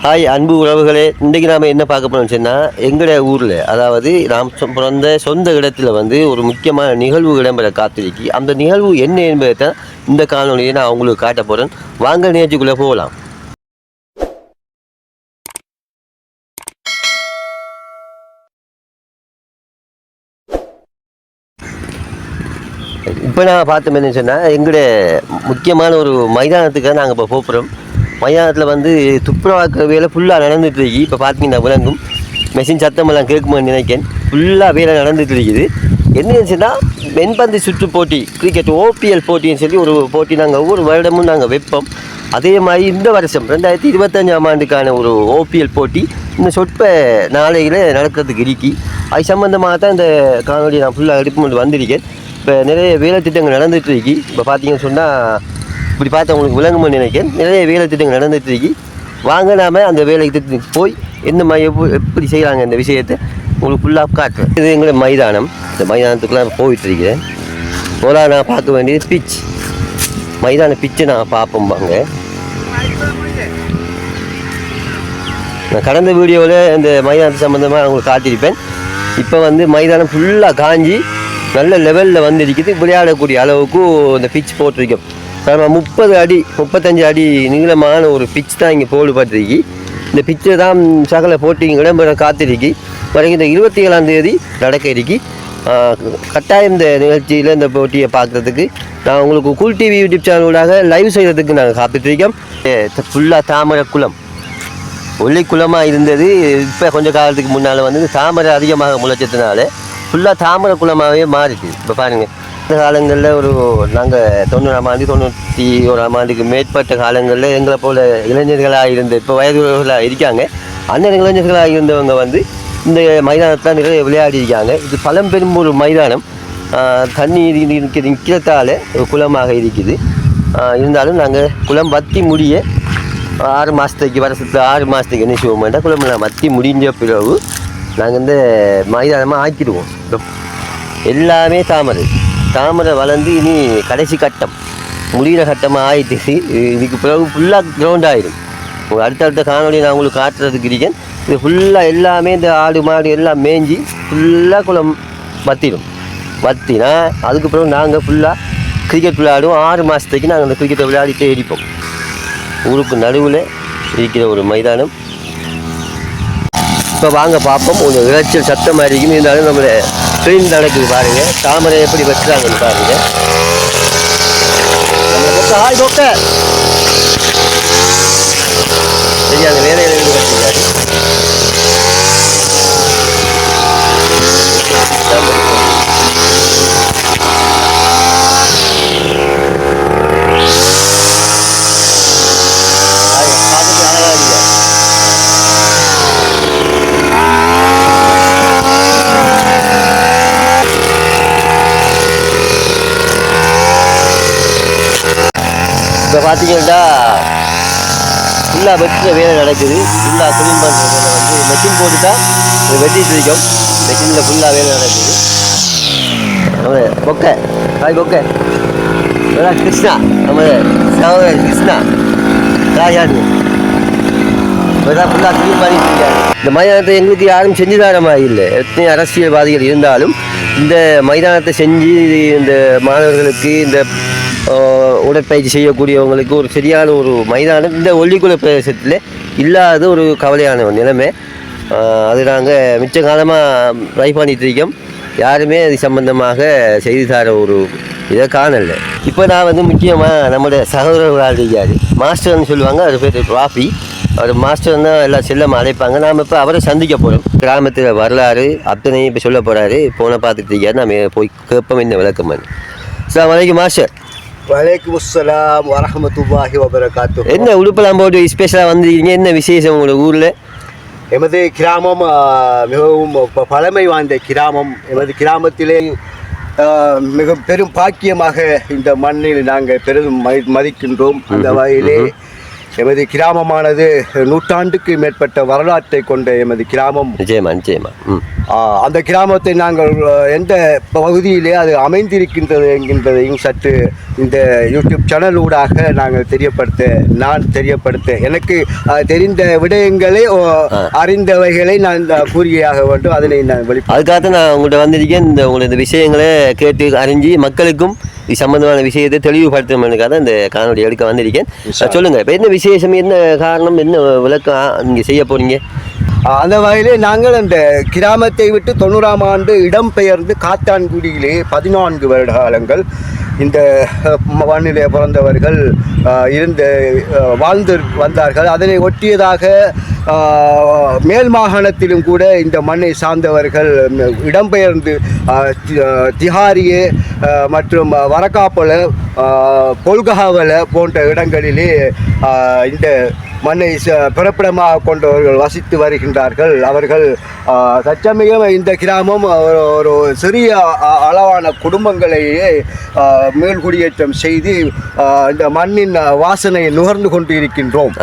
Hi அன்பு உறவுகளே இன்றைக்கு நாம் என்ன பார்க்க போனோம்னு சொன்னால் எங்களோட ஊரில் அதாவது நாம் சொ- பிறந்த சொந்த இடத்துல வந்து ஒரு முக்கியமான நிகழ்வு இடம்பெற காத்திருக்கி அந்த நிகழ்வு என்ன என்பதை தான் இந்த காணொலியை நான் உங்களுக்கு காட்ட போகிறேன் வாங்க நேற்றுக்குள்ளே போகலாம். இப்போ நான் பார்த்தோம் என்ன சொன்னால் எங்களுடைய முக்கியமான ஒரு மைதானத்துக்கு நாங்கள் இப்போ போகிறோம் மைதானத்தில் வந்து துப்புரவாக்க வேலை ஃபுல்லாக நடந்துட்டு இருக்கு. இப்போ பார்த்தீங்கன்னா விளங்கும். மெஷின் சத்தமெல்லாம் கேட்குமான்னு நினைக்கிறேன் ஃபுல்லாக வேலை நடந்துட்டு இருக்குது. என்ன சொன்னால் வெண்பந்து சுற்று போட்டி கிரிக்கெட் ஓபிஎல் போட்டின்னு சொல்லி ஒரு போட்டி நாங்கள் ஒவ்வொரு வருடமும் நாங்கள் வைப்போம். அதே மாதிரி இந்த வருஷம் ரெண்டாயிரத்தி இருபத்தஞ்சாம் ஆண்டுக்கான ஒரு ஓபிஎல் போட்டி இந்த சொற்ப நாளையில் நடக்கிறதுக்கு இருக்கி. அது சம்மந்தமாக தான் இந்த காணொலி நான் ஃபுல்லாக எடுப்பு கொண்டு வந்திருக்கேன். இப்போ நிறைய வேலை திட்டங்கள் நடந்துகிட்டு இருக்கு. இப்போ பார்த்தீங்கன்னு சொன்னால் இப்படி பார்த்தா உங்களுக்கு விளங்கும்னு நினைக்கிறேன். நிறைய வேலை திட்டங்கள் நடந்துட்டு இருக்கு. வாங்க நாம் அந்த வேலை திட்டத்துக்கு போய் என்ன மாதிரி எப்படி செய்கிறாங்க இந்த விஷயத்தை உங்களுக்கு ஃபுல்லாக காட்டுறேன். இது எங்களுடைய மைதானம். இந்த மைதானத்துக்குலாம் போயிட்டு இருக்கிறேன். நான் பார்க்க வேண்டியது பிச் மைதான பிச்சை நான் பார்ப்போம் வாங்க. நான் கடந்த வீடியோவில் இந்த மைதானத்து சம்மந்தமாக உங்களுக்கு காட்டியிருப்பேன். இப்போ வந்து மைதானம் ஃபுல்லாக காஞ்சி நல்ல லெவலில் வந்து இருக்குது விளையாடக்கூடிய அளவுக்கு இந்த பிச் போட்டிருக்கோம். நம்ம முப்பது அடி முப்பத்தஞ்சு அடி நீளமான ஒரு பிச் தான் இங்கே போடுபட்டிருக்கு இந்த பிச்சை தான் சகல போட்டிங்க இடம்பெற காத்திருக்கு. வரைக்கும் இந்த இருபத்தி ஏழாம் தேதி நடக்க இருக்கு. கட்டாயம் இந்த நிகழ்ச்சியில் இந்த போட்டியை பார்க்குறதுக்கு நான் உங்களுக்கு கூல் டிவி யூடியூப் சேனலோடாக லைவ் செய்கிறதுக்கு நாங்கள் காத்துட்ருக்கோம். ஃபுல்லாக தாமரை குளம். ஒல்லி குளமாக இருந்தது. இப்போ கொஞ்ச காலத்துக்கு முன்னால் வந்து தாமரை அதிகமாக முளைச்சதுனால ஃபுல்லாக தாமரை குளமாகவே மாறிச்சு இப்போ பாருங்கள் மற்ற காலங்களில் ஒரு நாங்கள் தொண்ணூறாம் ஆண்டு தொண்ணூற்றி ஓராம் ஆண்டுக்கு மேற்பட்ட காலங்களில் எங்களை போல இளைஞர்களாக இருந்த இப்போ வயதுகளாக இருக்காங்க. அந்த இளைஞர்களாக இருந்தவங்க வந்து இந்த மைதானத்தில் நிறைய விளையாடி இருக்காங்க. இது பழம்பெரும் ஒரு மைதானம். தண்ணீர் நிற்க நிற்கிறதால ஒரு குளமாக இருக்குது. இருந்தாலும் நாங்கள் குளம் வத்தி முடிய ஆறு மாதத்துக்கு வருஷத்துல ஆறு மாதத்துக்கு என்ன செய்வோம்னா குளம் வத்தி முடிஞ்ச பிறகு நாங்கள் இந்த மைதானமாக ஆக்கிடுவோம். எல்லாமே தாமரை. தாமரை வளர்ந்து இனி கடைசி கட்டம். முடிகிற கட்டமாக ஆயிடுச்சு இதுக்கு பிறகு ஃபுல்லாக கிரவுண்ட் ஆயிடும் உங்க அடுத்தடுத்த காணொலி நான் உங்களுக்கு காட்டுறதுக்கு இருக்கேன் இது ஃபுல்லாக எல்லாமே இந்த ஆடு மாடு எல்லாம் மேய்ஞ்சி ஃபுல்லாக குளம் வத்திடும் வத்தினா அதுக்கு பிறகு நாங்கள் ஃபுல்லாக கிரிக்கெட் விளையாடுவோம். ஆறு மாதத்துக்கு நாங்கள் அந்த கிரிக்கெட்டை விளையாடிட்டே இருப்போம். ஊருக்கு நடுவில் இருக்கிற ஒரு மைதானம். இப்போ வாங்க பார்ப்போம். கொஞ்சம் இறைச்சல் சத்தமாக இருக்கும் இருந்தாலும் நம்மளை ட்ரெயின் நடக்குது பாருங்க. தாமரை எப்படி வெட்டுறாங்கன்னு பாருங்க. ஆய் சரி அந்த வேலையில் இருந்து வெட்டுறாரு பார்க்கறதுக்கு அழகா இருக்கு இப்போ பார்த்தீங்கன்னா ஃபுல்லாக வெட்டுற வேலை நடக்குது. ஃபுல்லாக க்ளீன் பண்ணுற வேலை வந்து மெஷின் போட்டுட்டா இது வெட்டிட்டு இருக்கோம் மெஷினில் ஃபுல்லாக வேலை நடக்குது. நம்ம பொக்கை ஹாய் பொக்கை. கிருஷ்ணா நம்ம கிருஷ்ணா. ராஜானு இப்போதான் ஃபுல்லாக க்ளீன் பண்ணிட்டு இருக்காரு. இந்த மைதானத்தை எங்களுக்கு யாரும் செஞ்சு மாதிரி இல்லை எத்தனை அரசியல்வாதிகள் இருந்தாலும் இந்த மைதானத்தை செஞ்சு இந்த மாணவர்களுக்கு இந்த உடற்பயிற்சி செய்யக்கூடியவங்களுக்கு ஒரு சரியான ஒரு மைதானம் இந்த ஒல்லிக்குள பிரதேசத்தில் இல்லாத ஒரு கவலையான ஒரு நிலைமை. அது நாங்கள் மிச்ச காலமாக ட்ரை பண்ணிட்டு இருக்கோம் யாருமே அது சம்பந்தமாக செய்து தர ஒரு இதை காணல. இப்போ நான் வந்து முக்கியமாக நம்மளுடைய சகோதரர்களாக இருக்காரு மாஸ்டர்னு சொல்லுவாங்க அது பேர் ராஃபி அவர் மாஸ்டர் தான் எல்லாம் செல்லம் அழைப்பாங்க. நாம் இப்போ அவரை சந்திக்க போகிறோம் கிராமத்தில் வரலாறு அத்தனையும் இப்போ சொல்ல போகிறாரு போன பார்த்துட்டு இருக்காரு நம்ம போய் கேட்போம் இந்த விளக்கம் சார் வரைக்கும் மாஸ்டர். வலைக்கும் அஸ்ஸலாம் வரஹமத்துல்லாஹி வபரகாத்து என்ன உடுப்பெல்லாம் போட்டு ஸ்பெஷலாக வந்திருக்கீங்க? என்ன விசேஷம் உங்களோட ஊரில்? எமது கிராமம் மிகவும் பழமை வாய்ந்த கிராமம். எமது கிராமத்திலே மிக பெரும் பாக்கியமாக இந்த மண்ணில் நாங்கள் பெரிதும் மதி- மதிக்கின்றோம். அந்த வகையிலே எமது கிராமமானது நூற்றாண்டுக்கு மேற்பட்ட வரலாற்றை கொண்ட எமது கிராமம். நிச்சயமா நிச்சயமா. அந்த கிராமத்தை நாங்கள் எந்த பகுதியிலே அது அமைந்திருக்கின்றது என்கின்றதையும் சற்று இந்த யூடியூப் சேனல் ஊடாக நாங்கள் தெரியப்படுத்த நான் தெரியப்படுத்த எனக்கு தெரிந்த விடயங்களை அறிந்தவைகளை நான் கூறியாக வேண்டும். அதனை நான் வெளி அதுக்காக நான் உங்கள்கிட்ட வந்திருக்கேன். இந்த உங்களை இந்த விஷயங்களை கேட்டு அறிஞ்சு மக்களுக்கும் இது சம்பந்தமான விஷயத்தை தெளிவுபடுத்தணுக்காக இந்த காணொலி எடுக்க வந்திருக்கேன் சொல்லுங்க இப்போ என்ன விசேஷம் என்ன காரணம் என்ன விளக்கம் நீங்கள் செய்ய போறீங்க ஆ, அந்த வகையிலே நாங்கள் அந்த கிராமத்தை விட்டு தொண்ணூறாம் ஆண்டு இடம்பெயர்ந்து காத்தான்குடியிலே பதினான்கு வருட காலங்கள் இந்த அ, மண்ணிலே பிறந்தவர்கள் இருந்து வாழ்ந்து வந்தார்கள். அதனை ஒட்டியதாக மேல் மாகாணத்திலும் கூட இந்த மண்ணை சார்ந்தவர்கள் இடம்பெயர்ந்து திஹாரியே மற்றும் வரக்காப்பல கொல்கஹாவல போன்ற இடங்களிலே இந்த மண்ணை ச- பிறப்பிடமாக கொண்டவர்கள் வசித்து வருகின்றார்கள். அவர்கள் தற்சமயம் இந்த கிராமம் ஒரு ஒரு சிறிய அளவான குடும்பங்களையே மேல்குடியேற்றம் செய்து இந்த மண்ணின் வாசனையை நுகர்ந்து கொண்டு இருக்கின்றோம்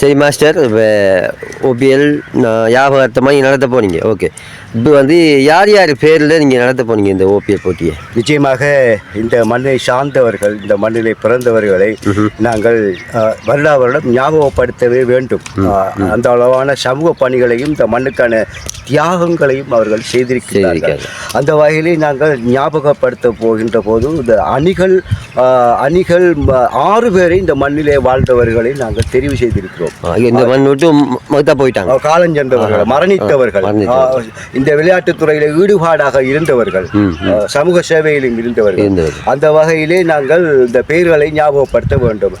சரி மாஸ்டர் ஓபிஎல் ஞாபகார்த்தமாக நடத்த போனீங்க. ஓகே. இப்போ வந்து யார் யார் பேரில் நீங்கள் நடத்த போனீங்க இந்த ஓபிஎல் போட்டியை? நிச்சயமாக இந்த மண்ணை சார்ந்தவர்கள் இந்த மண்ணிலே பிறந்தவர்களை நாங்கள் வருடா வருடம் ஞாபகப்படுத்தவே வேண்டும். அந்த அளவான சமூக பணிகளையும் இந்த மண்ணுக்கான தியாகங்களையும் அவர்கள் செய்திருக்கிறார்கள். அந்த வகையிலே நாங்கள் ஞாபகப்படுத்த போகின்ற போது இந்த அணிகள் அணிகள் ஆறு பேரை இந்த மண்ணிலே வாழ்ந்தவர்களை நாங்கள் தெரிவு செய்திருக்கிறோம். இந்த மண் விட்டு போயிட்டாங்க. காலஞ்சென்றவர்கள் மரணித்தவர்கள். இந்த விளையாட்டுத் துறையில ஈடுபாடாக இருந்தவர்கள் சமூக சேவையிலும் இருந்தவர்கள். அந்த வகையிலே நாங்கள் இந்த பெயர்களை ஞாபகப்படுத்த வேண்டும்.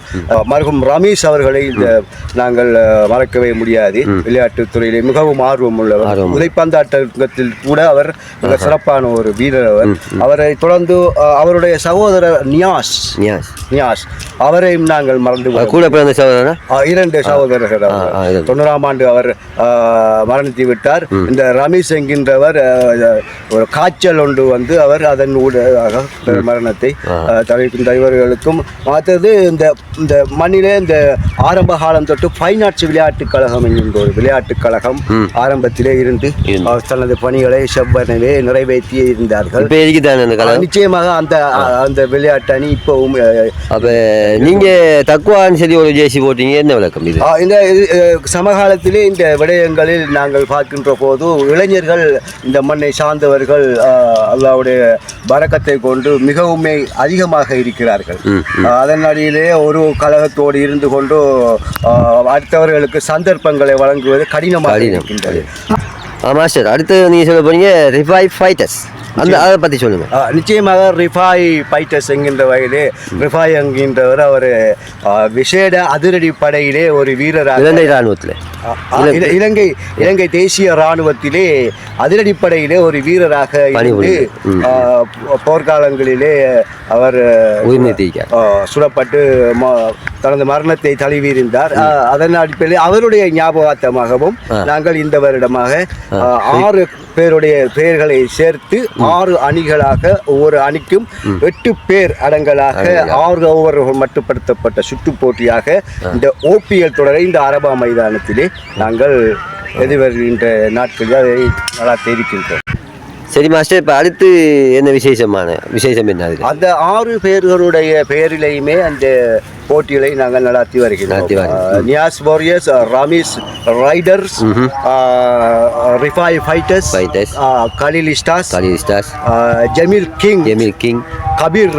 மருகும் ரமேஷ் அவர்களை இந்த நாங்கள் மறக்கவே முடியாது. விளையாட்டுத் துறையிலே மிகவும் ஆர்வம் உள்ளவர். உதைப்பந்தாட்டத்தில் கூட அவர் மிக சிறப்பான ஒரு வீரர் அவர். அவரை தொடர்ந்து அவருடைய சகோதரர் நியாஸ். நியாஸ். நியாஸ். அவரையும் நாங்கள் மறந்து கூட பிறந்த சகோதரனா ஆ, இரண்டு சகோதரர்கள். தொண்ணூறாம் ஆண்டு அவர் மரணித்து விட்டார். இந்த ரமேஷ் என்கின்றவர் ஒரு காய்ச்சல் ஒன்று வந்து அவர் அதன் ஊடாக மரணத்தை தவிர்க்கின்ற இவர்களுக்கும் மற்றது இந்த இந்த மண்ணிலே இந்த ஆரம்ப காலம் தொட்டு ஃபைன் ஆர்ட்ஸ் விளையாட்டுக் கழகம் என்கின்ற ஒரு விளையாட்டுக் கழகம். ஆரம்பத்திலே இருந்து. அவர் தனது பணிகளை செவ்வனிலே நிறைவேற்றி இருந்தார்கள். நிச்சயமாக அந்த அந்த விளையாட்டு அணி இப்போவும் அப்போ நீங்கள் தக்குவான்னு சொல்லி ஒரு ஜேசி போட்டீங்க என்ன விளக்கம் இது? இந்த சமகாலத்திலே இந்த விடயங்களில் நாங்கள் பார்க்கின்ற போது இளைஞர்கள் இந்த மண்ணை சார்ந்தவர்கள் அல்லாவுடைய பரக்கத்தை கொண்டு மிகவுமே அதிகமாக இருக்கிறார்கள். அதன் அடியிலே ஒரு கழகத்தோடு இருந்து கொண்டு அடுத்தவர்களுக்கு சந்தர்ப்பங்களை வழங்குவது கடினமாக கடினம். இருக்கின்றது மாஸ்டர் அடுத்து நீங்கள் சொல்ல போனீங்க ரிஃபைவ் ஃபைட்டர்ஸ் அந்த அதை பற்றி சொல்லுங்கள் நிச்சயமாக ரிஃபாய் பைட்டஸ் என்கின்ற வகையிலே ரிஃபாய் என்கின்றவர் அவர் விசேட அதிரடி படையிலே ஒரு வீரராக இலங்கை இராணுவத்தில். இலங்கை. இலங்கை தேசிய ராணுவத்திலே அதிரடிப்படையிலே ஒரு வீரராக இருந்து போர்க்காலங்களிலே அவர் சுடப்பட்டு தனது மரணத்தை தழுவியிருந்தார். அதன் அடிப்படையில் அவருடைய ஞாபகார்த்தமாகவும் நாங்கள் இந்த வருடமாக ஆறு பேருடைய பெயர்களை சேர்த்து ஆறு அணிகளாக ஒவ்வொரு அணிக்கும் எட்டு பேர் அடங்கலாக ஆறு ஓவர்கள் மட்டுப்படுத்தப்பட்ட சுற்றுப் போட்டியாக இந்த ஓபிஎல் தொடரை இந்த அரபா மைதானத்திலே நாங்கள் எதிர்வருகின்ற நாட்களில் அதை நடாத்த இருக்கின்றோம் சரி மாஸ்டர் இப்போ அடுத்து என்ன விசேஷமான விசேஷம் என்ன அந்த ஆறு பேர்களுடைய பெயரிலையுமே அந்த போட்டிகளை நாங்கள் நடத்தி வருகிறோம். Niyas Warriors Ramees Riders Rifai Fighters Fighters. Kalil Stars Galle Stars Jameel King Emil King. Kabir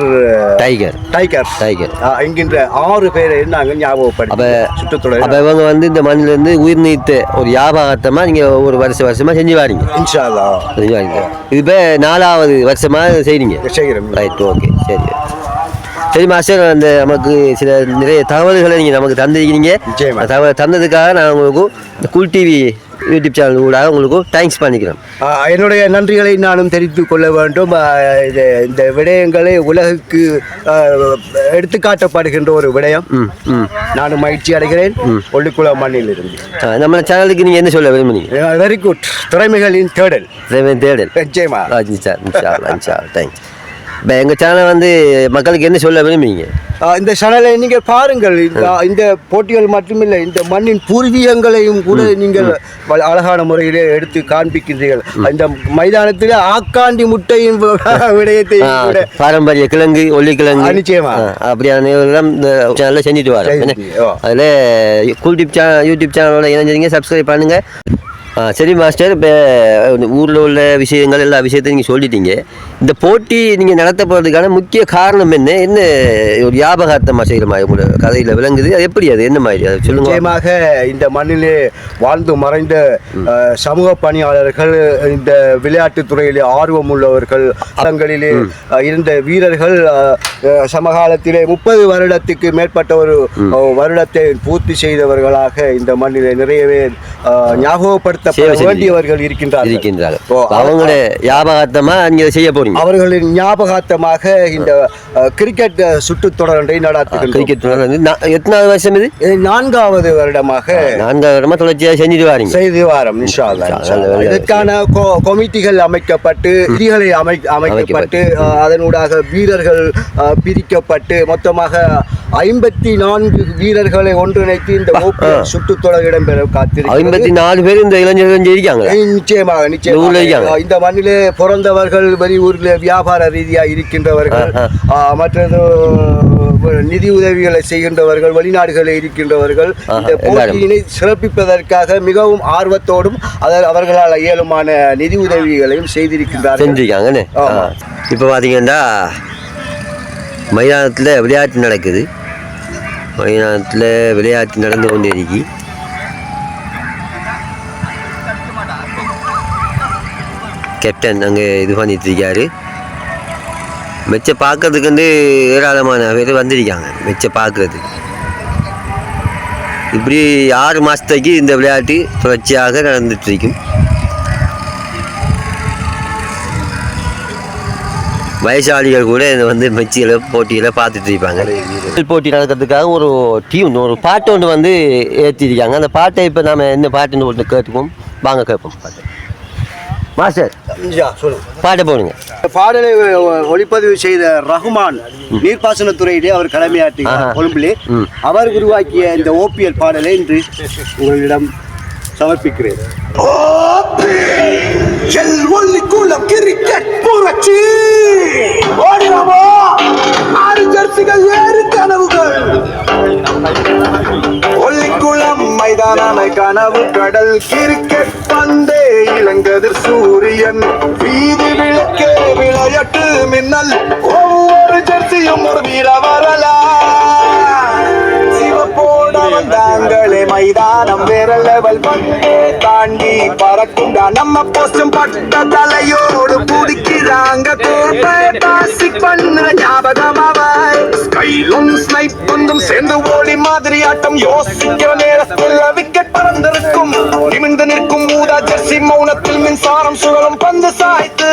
Tiger. Tigers. Tiger. என்கின்ற ஆறு பேரை நாங்கள் ஞாபகப்படுத்தி அப்ப சுற்றுத்துறை அப்போ இவங்க வந்து இந்த மண்ணிலேருந்து உயிர் நீத்த ஒரு வியாபாரத்தமாக நீங்கள் ஒரு வருஷ வருஷமாக செஞ்சு வாரீங்க? இன்ஷா அல்லாஹ் செஞ்சு வாரீங்க. இது இப்போ நாலாவது வருஷமாக செய்றீங்க? செய்கிறோம். ரைட் ஓகே சரி. சரி மாஸ்டர் அந்த நமக்கு சில நிறைய தகவல்களை நீங்கள் நமக்கு தந்திருக்கிறீங்க தகவல் தந்ததுக்காக நான் உங்களுக்கு இந்த குல் டிவி யூடியூப் சேனல் கூட உங்களுக்கு தேங்க்ஸ் பண்ணிக்கிறேன். ஆஹ் என்னுடைய நன்றிகளை நானும் தெரிவித்துக் கொள்ள வேண்டும். இது இந்த விடயங்களை உலகுக்கு எடுத்துக்காட்டப்படுகின்ற ஒரு விடயம். நானும் மகிழ்ச்சி அடைகிறேன். ஒள்ளிக்குள மண்ணில் இருந்து நம்ம சேனலுக்கு நீங்கள் என்ன சொல்ல விரும்புனீங்க வெரி குட் திறமைகளின் தேடல். தேடல். நிச்சயமா. தேங்க்ஸ் இப்போ எங்கள் சேனல் வந்து மக்களுக்கு என்ன சொல்ல விரும்புறீங்க? ஆ, இந்த சேனலை நீங்கள் பாருங்கள். இந்த போட்டிகள் மட்டுமில்லை இந்த மண்ணின் பூர்வீகங்களையும் கூட நீங்கள் அழகான முறையிலே எடுத்து காண்பிக்கின்றீர்கள். இந்த மைதானத்தில் ஆக்காண்டி முட்டையின் விடயத்தை பாரம்பரிய கிழங்கு ஒல்லி கிழங்கு ஆ, நிச்சயமா. அப்படியான இந்த சேனலில் செஞ்சுட்டு வரேன். அதில் யூடியூப் சேனல் யூடியூப் சேனலோட இணைஞ்சிருங்க சப்ஸ்கிரைப் பண்ணுங்க. ஆ, சரி மாஸ்டர். இப்போ ஊரில் உள்ள விஷயங்கள் எல்லா விஷயத்தையும் நீங்கள் சொல்லிட்டீங்க. இந்த போட்டி நீங்கள் நடத்த போகிறதுக்கான முக்கிய காரணம் என்ன? என்ன ஒரு ஞாபகார்த்தமாக செய்கிற மாதிரி உங்களோட கதையில் விளங்குது? அது எப்படி அது? என்ன மாதிரி? அதை சொல்லுங்க. நிச்சயமாக இந்த மண்ணிலே வாழ்ந்து மறைந்த சமூக பணியாளர்கள் இந்த விளையாட்டுத் துறையிலே ஆர்வம் உள்ளவர்கள் அரங்களிலே அஹ், இருந்த வீரர்கள் சமகாலத்திலே முப்பது வருடத்துக்கு மேற்பட்ட ஒரு வருடத்தை பூர்த்தி செய்தவர்களாக இந்த மண்ணிலே நிறைய பேர் அஹ், ஞாபகப்படுத்தப்பட சேவை செஞ்சு- வேண்டியவர்கள் இருக்கின்றார்கள். இருக்கின்றார்கள். ஓ, அவங்களோட ஞாபகார்த்தமாக நீங்கள் செய்ய அவர்களின் ஞாபகார்த்தமாக இந்த கிரிக்கெட் சுற்றுத்தொடர் ஒன்றை நடத்துகின்றோம். கிரிக்கெட் நா- எத்தனாவது வருஷம் இது? நான்காவது வருடமாக நான்காவது வருடமா தொடர்ச்சியாக செஞ்சுட்டு வாரீங்க. செய்து வாரம் இன்ஷா. இதற்கான கொமிட்டிகள் அமைக்கப்பட்டு விதிகளை அமை அமைக்கப்பட்டு. அதனூடாக வீரர்கள் பிரிக்கப்பட்டு மொத்தமாக ஐம்பத்தி நான்கு வீரர்களை ஒன்றிணைத்து இந்த ஓபிஎல் சுற்றுத்தொடர் இடம்பெற காத்திருக்கிறது. ஐம்பத்தி நாலு பேர் இந்த இளைஞர்கள் இருக்காங்களா ஏய், நிச்சயமாக இருக்காங்க. நிச்சயமாக இந்த மண்ணிலே பிறந்தவர்கள் வெளியூரில் வியாபார ரீதியாக இருக்கின்றவர்கள் மற்றது நிதி உதவிகளை செய்கின்றவர்கள் வெளிநாடுகளில் இருக்கின்றவர்கள் இந்த. போட்டியினை சிறப்பிப்பதற்காக மிகவும் ஆர்வத்தோடும் அதர் அவர்களால் இயலுமான நிதி உதவிகளையும் செய்திருக்கின்றார்கள். இப்போ பார்த்தீங்கன்னா மைதானத்தில் விளையாட்டு நடக்குது. மைதானத்தில் விளையாட்டு நடந்து கொண்டே இருக்கு. கேப்டன் அங்கே இது பண்ணிட்டு இருக்காரு. மெச்ச பார்க்கறதுக்கு வந்து ஏராளமான பேர் வந்திருக்காங்க. மெச்ச பார்க்கறதுக்கு இப்படி ஆறு மாதத்துக்கு இந்த விளையாட்டு தொடர்ச்சியாக நடந்துட்டு இருக்கும். வயசாளிகள் கூட இதை வந்து மெச்சியில் போட்டியில் பார்த்துட்டு இருப்பாங்க. போட்டி நடக்கிறதுக்காக ஒரு டியூன் ஒரு பாட்டு ஒன்று வந்து ஏற்றிருக்காங்க. அந்த பாட்டை இப்போ நாம என்ன பாட்டுன்னு ஒன்று கேட்டுப்போம் வாங்க கேட்போம் பாட்டு. மாஸ்டர் பாட்டை போடுங்க. பாடலை ஒளிப்பதிவு செய்த ரஹ்மான் நீர்ப்பாசனத்துறையிலே அவர் கடமையாற்றுகிறார் ஆஹா. கொழும்பிலே. அவர் உருவாக்கிய இந்த ஓபிஎல் பாடலை இன்று உங்களிடம் சமர்ப்பிக்கிறேன். கிரிக்கெட் புரட்சி! ஓடினவோ? ஆறு ஜெர்சிகள் ஏறு கனவுகள். ஒல்லிக்குளம் மைதானமை கனவு கடல் கிரிக்கெட் பந்தே இளங்கதிர் சூரியன். வீதி விளக்கே விளையாட்டு மின்னல். ஒவ்வொரு ஜெர்சியும் ஒரு வீர வரலா தாங்களே மைதானம் வேற லெவல் பண்டே தாண்டி பறக்குண்டா நம்ம போஸ்டும் பட்ட தலையோடு பிடிக்கிறாங்க கோப்பை பாசிக் பண்ண ஞாபகமாவாய் அவன் ஸ்கைலும் ஸ்னைப் பந்தும் சேர்ந்து ஓடி மாதிரி ஆட்டம். யோசிக்கிற நேரத்தில் விக்கெட் பறந்திருக்கும். நிமிர்ந்து நிற்கும் ஊதா ஜெர்சி மௌனத்தில் மின்சாரம் சுழலும் பந்து சாய்த்து.